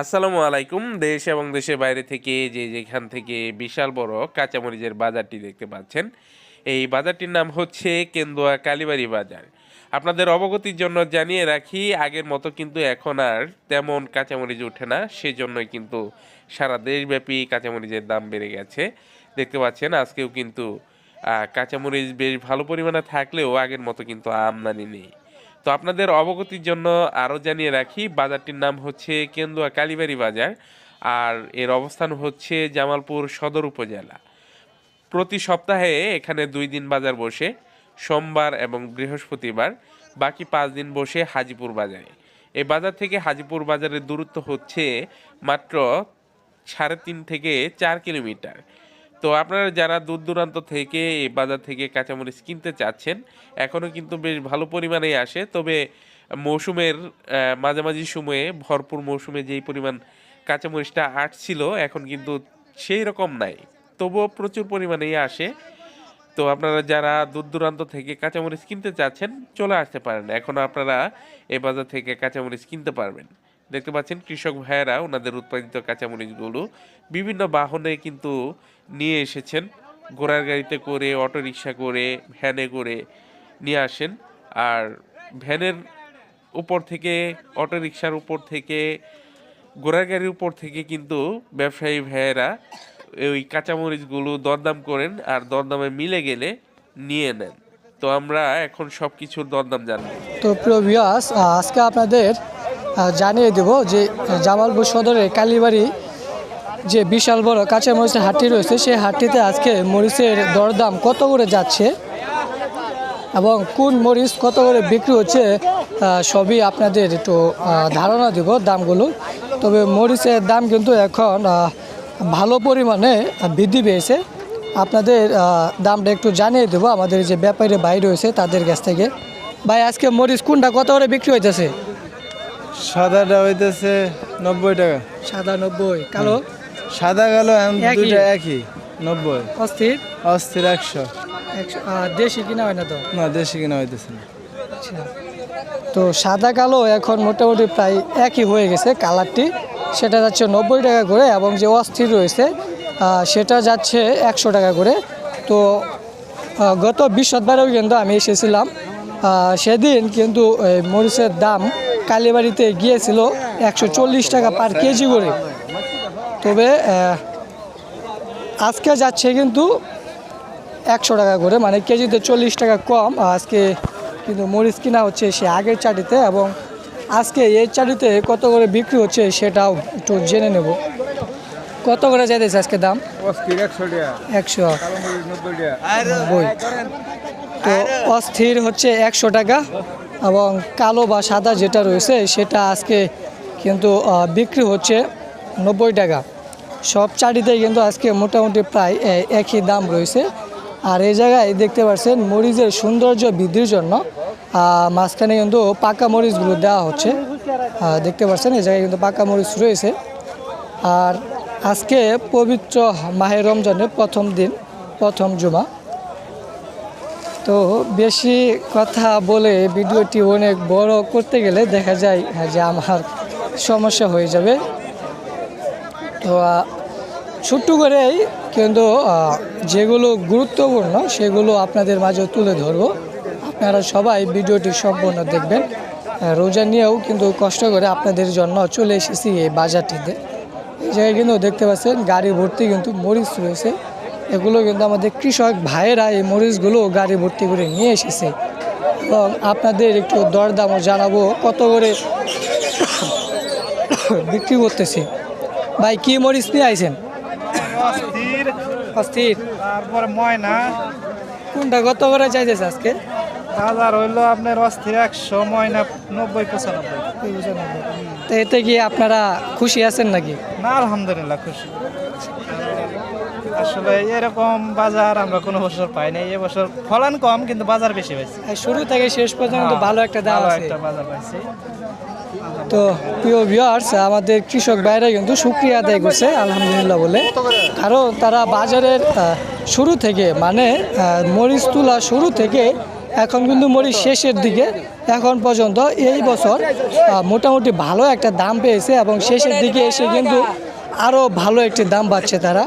আসসালামু আলাইকুম, দেশ এবং দেশের বাইরে থেকে যে যেখান থেকে বিশাল বড় কাঁচামরিচের বাজারটি দেখতে পাচ্ছেন, এই বাজারটির নাম হচ্ছে কেন্দুয়া কালীবাড়ি বাজার। আপনাদের অবগতির জন্য জানিয়ে রাখি, আগের মতো কিন্তু এখন আর তেমন কাঁচামরিচ ওঠে না, সেজন্যই কিন্তু সারা দেশব্যাপী কাঁচামরিচের দাম বেড়ে গেছে। দেখতে পাচ্ছেন, আজকেও কিন্তু কাঁচামরিচ বেশ ভালো পরিমাণে থাকলেও আগের মতো কিন্তু আমদানি নেই। তো আপনাদের অবগতির জন্য আরও জানিয়ে রাখি, বাজারটির নাম হচ্ছে কেন্দুয়া কালীবাড়ি বাজার আর এর অবস্থান হচ্ছে জামালপুর সদর উপজেলা। প্রতি সপ্তাহে এখানে দুই দিন বাজার বসে, সোমবার এবং বৃহস্পতিবার, বাকি পাঁচ দিন বসে হাজিপুর বাজারে। এই বাজার থেকে হাজিপুর বাজারের দূরত্ব হচ্ছে মাত্র সাড়ে তিন থেকে চার কিলোমিটার। তো আপনারা যারা দূর দূরান্ত থেকে বাজার থেকে কাঁচামরিচ কিনতে চাচ্ছেন এখনও কিন্তু বেশ ভালো পরিমাণেই আসে। তবে মৌসুমের মাঝামাঝি সময়ে, ভরপুর মৌসুমে যেই পরিমাণ কাঁচামরিচটা আসছিল, এখন কিন্তু সেই রকম নাই। তবুও প্রচুর পরিমাণেই আসে। তো আপনারা যারা দূর দূরান্ত থেকে কাঁচামরিচ কিনতে চাচ্ছেন, চলে আসতে পারেন। এখন আপনারা এ বাজার থেকে কাঁচামরিচ কিনতে পারবেন। দেখতে পাচ্ছেন, কৃষক ভাইয়েরা ওনাদের উৎপাদিত কাঁচামরিচগুলো বিভিন্ন বাহনে কিন্তু নিয়ে এসেছেন। ঘোড়ার গাড়িতে করে অটো রিক্সা করে, ভ্যানে করে নিয়ে আসেন। আর ভ্যানের উপর থেকে অটো রিক্সার উপর থেকে, ঘোড়ার গাড়ির উপর থেকে কিন্তু ব্যবসায়ী ভাইয়েরা ওই কাঁচামরিচগুলো দরদাম করেন আর দরদামে মিলে গেলে নিয়ে নেন। তো আমরা এখন সব কিছুর দরদাম জানব। তো প্রিয় আজকে আপনাদের জানিয়ে দেব যে জামালপুর সদরের কালীবাড়ি যে বিশাল বড় কাঁচা মরিচের হাটটি রয়েছে, সেই হাটটিতে আজকে মরিচের দরদাম কত করে যাচ্ছে এবং কোন মরিচ কত করে বিক্রি হচ্ছে সবই আপনাদের একটু ধারণা দেব দামগুলো। তবে মরিচের দাম কিন্তু এখন ভালো পরিমাণে বৃদ্ধি পেয়েছে। আপনাদের দামটা একটু জানিয়ে দেবো। আমাদের যে ব্যাপারী ভাই রয়েছে, তাদের কাছ থেকে। ভাই, আজকে মরিচ কোনটা কত করে বিক্রি হইতেছে? সাদাটা হইতেছে নব্বই টাকা। সাদা নব্বই। কালো? সাদা কালো একই? দুইটা একই নব্বই। অস্থির? অস্থির একশো। একশো দেশি কিনা হয় না তো? না দেশি কিনা হইতেছে না। আচ্ছা। তো সাদা কালো এখন মোটামুটি প্রায় একই হয়ে গেছে কালারটি। সেটা যাচ্ছে নব্বই টাকা করে এবং যে অস্থির রয়েছে সেটা যাচ্ছে একশো টাকা করে। তো গত বৃহস্পতিবারেও কিন্তু আমি এসেছিলাম। সেদিন কিন্তু মরিচের দাম কালীবাড়িতে গিয়েছিল একশো চল্লিশ টাকা পার কেজি করে। তবে আজকে যাচ্ছে কিন্তু একশো টাকা করে মানে কেজিতে চল্লিশ টাকা কম। আজকে কিন্তু মরিচ কিনা হচ্ছে সে আগের চাটিতে এবং আজকে এই চাটিতে কত করে বিক্রি হচ্ছে সেটাও একটু জেনে নেব। কত করে যাইতেছে আজকে দাম? একশো তো অস্থির হচ্ছে একশো টাকা। এবং কালো বা সাদা যেটা রয়েছে, সেটা আজকে কিন্তু বিক্রি হচ্ছে নব্বই টাকা। সব চাটিতেই কিন্তু আজকে মোটামুটি প্রায় একই দাম রয়েছে। আর এই জায়গায় দেখতে পাচ্ছেন মরিচের সৌন্দর্য বৃদ্ধির জন্য মাঝখানে কিন্তু পাকা মরিচগুলো দেওয়া হচ্ছে। দেখতে পাচ্ছেন এই জায়গায় কিন্তু পাকা মরিচ রয়েছে। আর আজকে পবিত্র মাহে রমজানের প্রথম দিন, প্রথম জুমা। তো বেশি কথা বলে ভিডিওটি অনেক বড় করতে গেলে দেখা যায় যে আমার সমস্যা হয়ে যাবে। তো ছোট্ট করেই কিন্তু যেগুলো গুরুত্বপূর্ণ সেগুলো আপনাদের মাঝে তুলে ধরবো। আপনারা সবাই ভিডিওটি সম্পূর্ণ দেখবেন। রোজা নিয়েও কিন্তু কষ্ট করে আপনাদের জন্য চলে এসেছি এই বাজারটিতে। এই জায়গায় কিন্তু দেখতে পাচ্ছেন, গাড়ি ভর্তি কিন্তু মরিচ রয়েছে। এগুলো কিন্তু আমাদের কৃষক ভাইয়েরা এই মরিচগুলো গাড়ি ভর্তি করে নিয়ে এসেছে। এবং আপনাদের একটু দরদামও জানাব কত করে বিক্রি করতেছি। ভাই কি মরিচ নিয়ে আইছেন? অস্থির। তারপরে ময়না। কোনটা কত করে চাইতেছে আজকে? বাজার হইল আপনার অস্থির একশো ময়না নব্বই পঁচানব্বই। তো এতে কি আপনারা খুশি আছেন নাকি? না আলহামদুলিল্লাহ খুশি। আসলে এরকম বাজার আমরা কোনো বছর পাই নাই এবছর ফলন কম কিন্তু বাজার বেশি পাইছি শুরু থেকে শেষ পর্যন্ত ভালো একটা দাম ভালো আছে। একটা বাজার পাইছি। তো প্রিয় ভিউয়ার্স আমাদের কৃষক ভাইরা কিন্তু সুক্রিয়া আদায় করছে আলহামদুলিল্লাহ বলে। কারণ তারা বাজারের আহ, শুরু থেকে মানে আহ, মরিচ তোলা শুরু থেকে এখন কিন্তু মরিচ শেষের দিকে এখন পর্যন্ত এই বছর আহ, মোটামুটি ভালো একটা দাম পেয়েছে এবং শেষের দিকে এসে কিন্তু আরও ভালো একটি দাম পাচ্ছে তারা।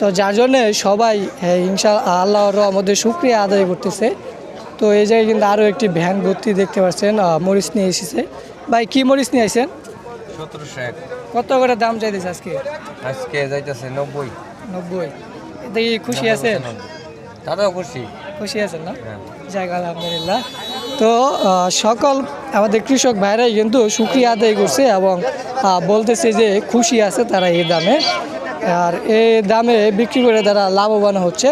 তো যার জন্যে সবাই হ্যাঁ, ইনশা আল্লাহর রহমতে শুক্রিয়া আদায় করতেছে। তো এই জায়গায় কিন্তু আরও একটি ভ্যান ভর্তি দেখতে পাচ্ছেন মরিচ নিয়ে এসেছে। ভাই কি মরিচ নিয়ে আসছেন সতেরোশো এক। কত করে দাম চাইতেছে আজকে? আজকে যাইতেছে নব্বই। নব্বই। এতে কি খুশি আছেন? দাদাও খুশি। খুশি আছেন না? যাক আলহামদুলিল্লাহ। তো সকল আমাদের কৃষক ভাইরাই কিন্তু সুক্রিয়া আদায় করছে এবং বলতেছে যে খুশি আছে তারা এই দামে। আর এই দামে বিক্রি করে তারা লাভবান হচ্ছে।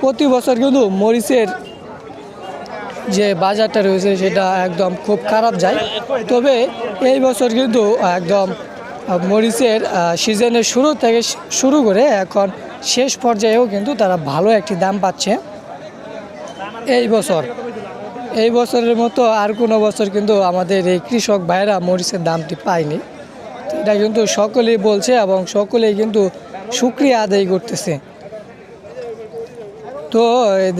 প্রতি বছর কিন্তু মরিচের যে বাজারটা রয়েছে সেটা একদম খুব খারাপ যায়। তবে এই বছর কিন্তু একদম মরিচের সিজনের শুরু থেকে শুরু করে এখন শেষ পর্যায়েও কিন্তু তারা ভালো একটি দাম পাচ্ছে। এই বছর, এই বছরের মতো আর কোনো বছর কিন্তু আমাদের এই কৃষক ভাইরা মরিচের দামটি পায়নি। এটা কিন্তু সকলেই বলছে এবং সকলেই কিন্তু সুক্রিয়া আদায় করতেছে। তো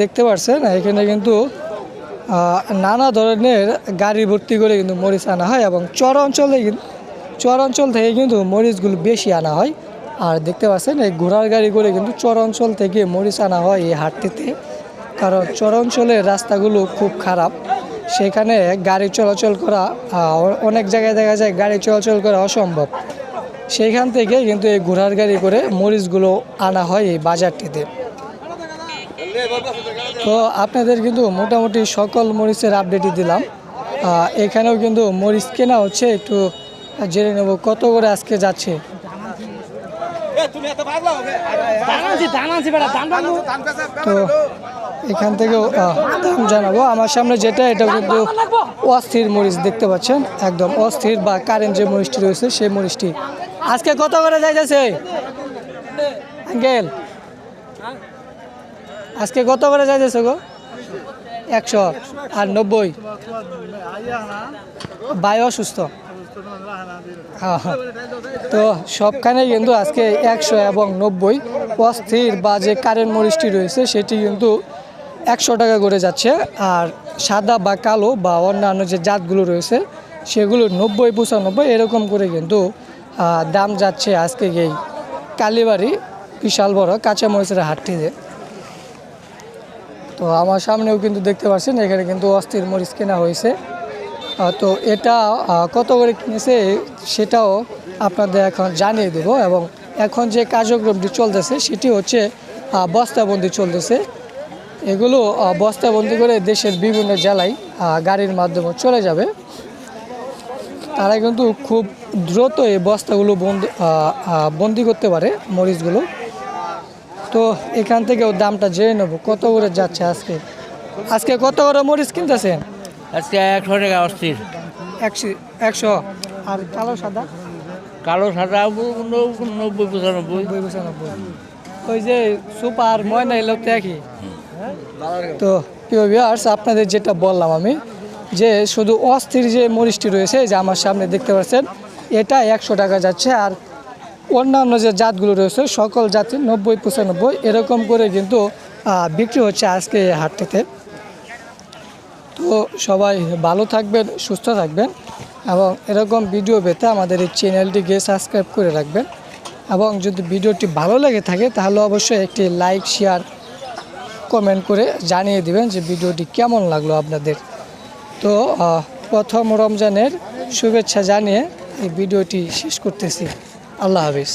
দেখতে পাচ্ছেন এখানে কিন্তু নানা ধরনের গাড়ি ভর্তি করে কিন্তু মরিচ আনা হয় এবং চর অঞ্চলে চর অঞ্চল থেকে কিন্তু মরিচগুলো বেশি আনা হয়। আর দেখতে পাচ্ছেন, এই ঘোড়ার গাড়ি করে কিন্তু চর অঞ্চল থেকে মরিচ আনা হয় এই হাটটিতে। কারণ চর অঞ্চলের রাস্তাগুলো খুব খারাপ। সেখানে গাড়ি চলাচল করা অনেক জায়গায় দেখা যায় গাড়ি চলাচল করা অসম্ভব। সেইখান থেকে কিন্তু এই ঘোড়ার গাড়ি করে মরিচগুলো আনা হয় এই বাজারটিতে। তো আপনাদের কিন্তু মোটামুটি সকল মরিচের আপডেটই দিলাম। আহ, এখানেও কিন্তু মরিচ কেনা হচ্ছে একটু জেনে নেব কত করে আজকে যাচ্ছে। তো এখান থেকেও আহ, দাম জানাব। আমার সামনে যেটা এটা কিন্তু অস্থির মরিচ দেখতে পাচ্ছেন একদম অস্থির বা কারেন্ট যে মরিচটি রয়েছে সেই মরিচটি আজকে কত করে যাইতেছে? আঙ্কেল। আজকে কত করে যাইতেছে গো? একশো আর নব্বই। বায়ু অসুস্থ। হ্যাঁ, হ্যাঁ। তো সবখানে কিন্তু আজকে একশো এবং নব্বই। অস্থির বা যে কারেন্ট মরিচটি রয়েছে সেটি কিন্তু একশো টাকা করে যাচ্ছে। আর সাদা বা কালো বা অন্যান্য যে জাতগুলো রয়েছে সেগুলো নব্বই পঁচানব্বই এরকম করে কিন্তু দাম যাচ্ছে আজকে এই কালীবাড়ি, বিশাল বড় কাঁচা মরিচের হাটটিতে। তো আমার সামনেও কিন্তু দেখতে পাচ্ছেন, এখানে কিন্তু অস্থির মরিচ কেনা হয়েছে। তো এটা কত করে কিনেছে, সেটাও আপনাদের এখন জানিয়ে দেব এবং এখন যে কার্যক্রমটি চলতেছে, সেটি হচ্ছে বস্তাবন্দি চলতেছে। এগুলো বস্তাবন্দি করে দেশের বিভিন্ন জেলায় গাড়ির মাধ্যমে চলে যাবে। তারা কিন্তু খুব দ্রুত এই বস্তাগুলো আহ, বন্দি করতে পারে মরিচগুলো। তো এখান থেকে থেকেও দামটা জেনে নেব কত করে যাচ্ছে আজকে? আজকে কত করে মরিচ কিনতেছেন? আজকে একশো টাকা অস্থির। একশো একশো। আর কালো সাদা? কালো সাদা নব্বই নব্বই পঁচানব্বই। নব্বই পঁচানব্বই। ওই যে সুপার ময়না এলো তো একই। তো প্রিয় ভিউয়ার্স আপনাদের যেটা বললাম আমি যে শুধু অস্থির যে মরিচটি রয়েছে যে আমার সামনে দেখতে পাচ্ছেন, এটা একশো টাকা যাচ্ছে। আর অন্যান্য যে জাতগুলো রয়েছে, সকল জাতির নব্বই, পঁচানব্বই, এরকম করে কিন্তু বিক্রি হচ্ছে আজকে এই হাটটিতে। তো সবাই ভালো থাকবেন, সুস্থ থাকবেন, এবং এরকম ভিডিও পেতে আমাদের এই চ্যানেলটিকে সাবস্ক্রাইব করে রাখবেন। এবং যদি ভিডিওটি ভালো লেগে থাকে, তাহলে অবশ্যই একটি লাইক, শেয়ার, কমেন্ট করে জানিয়ে দিবেন যে ভিডিওটি কেমন লাগল আপনাদের। তো প্রথম রমজানের শুভেচ্ছা জানিয়ে এই ভিডিওটি শেষ করতেছি। আল্লাহ হাফিজ।